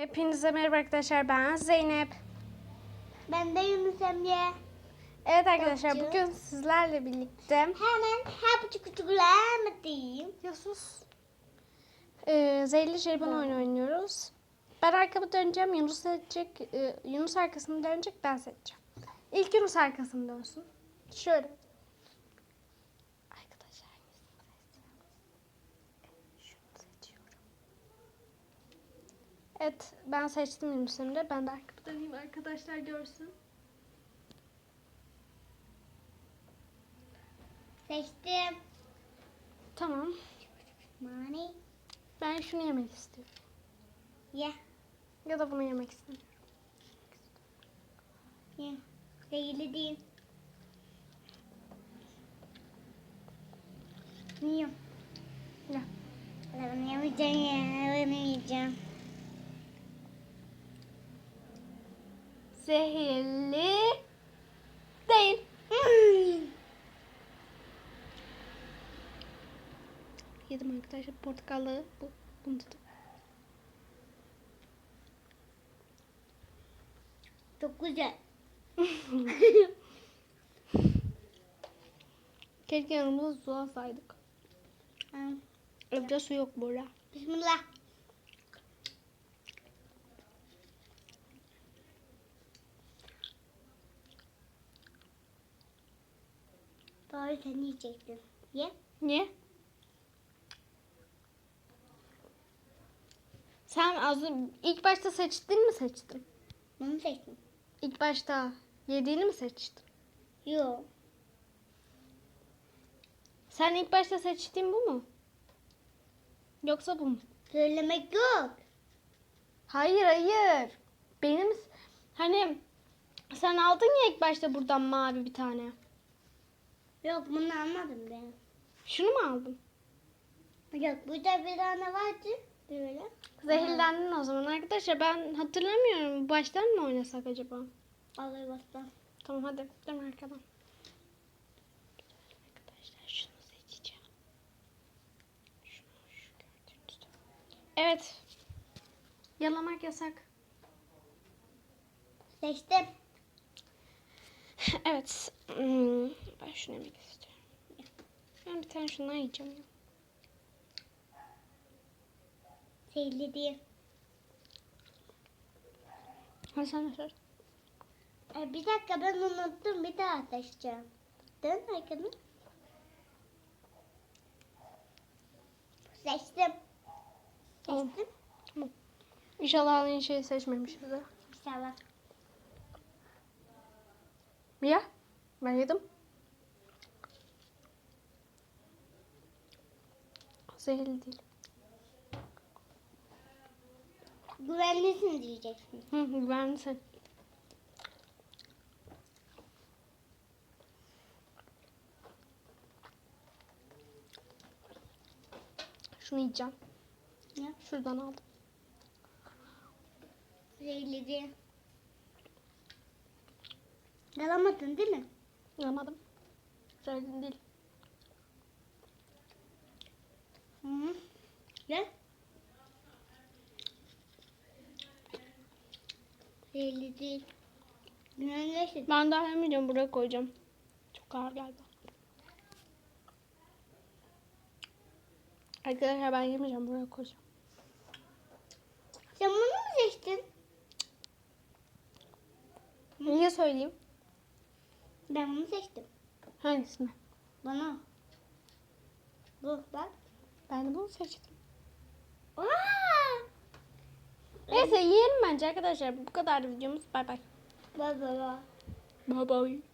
Hepinize merhaba arkadaşlar. Ben Zeynep. Ben de Yunus Emre. Evet arkadaşlar bugün sizlerle birlikte Hemen hep çukurlarımı diyeyim. ya sus. Ee, Zehirli Jelibon oyunu oynuyoruz. Ben arkamı döneceğim. Yunus seçecek. e, Yunus arkasını dönecek. Ben seçeceğim. İlk Yunus arkasını dönsün. Şöyle. Arkadaşlar hangisini seçsem? Şunu seçiyorum. Evet ben seçtim Emre. Ben de arkamı döneyim arkadaşlar görsün. Seçtim. Tamam. Mani. Ben şunu yemek istiyorum. Ye. Ya da bunu yemek istemiyorum. Ye. Zehirli değil. Yiyorum. Ya. Ben bunu yemeyeceğim ya. Ben yemeyeceğim. Zehirli değil. Yedim arkadaşlar portakallı. Bu, bunu tutun. Çok güzel. Keşke yanımızda su alsaydık. Evde su yok burada. Bismillah. Sen yiyecektin. Ye. Niye? Sen az ilk başta seçtin mi seçtin? Bunu seçtim. İlk başta yediğini mi seçtin? Yok. Sen ilk başta seçtiğin bu mu? Yoksa bu mu? Söylemek yok. Hayır hayır. Benim hani sen aldın ya ilk başta buradan mavi bir tane. Yok bunu anladım ben. Şunu mu aldın? Yok burada bir tane vardı. Böyle. Zehirlendin o zaman arkadaşlar. Ben hatırlamıyorum. Baştan mı oynasak acaba? Alır bastan. Tamam hadi. Dön arkadan. Arkadaşlar şunu seçeceğim. Şunu şu gördüğünüz. Evet. Yalamak yasak. Seçtim. evet. Hmm, ben şunu yemek istiyorum. Ben bir tane şundan yiyeceğim. ya. Zehirli değil. Hadi sen de sor. E, bir dakika ben unuttum. Bir daha seçeceğim. Dön arkanı. Seçtim. Tamam. Seçtim. İnşallah aynı şeyi seçmemişizdir. İnşallah. Ya ben yedim. Zehirli değil. Güvenlisin diyeceksin. Hı, güvenli sen. Şunu yiyeceğim. Ne? Şuradan aldım. Zehirli değil. Yalamadın değil mi? Yamadım. Söyledim değil. Hı -hı. Gel. Zehirli değil. Güvenlisin. Ben daha yemeyeceğim. Buraya koyacağım. Çok ağır geldi. Arkadaşlar ben yemeyeceğim. Buraya koyacağım. Sen bunu mu seçtin? Niye söyleyeyim? Ben bunu seçtim. Hangisini? Bana. Bu bak. Ben de bunu seçtim. Aa! Neyse yiyelim bence arkadaşlar. Bu kadar videomuz. Bay bay. Baba baba. Bye bye.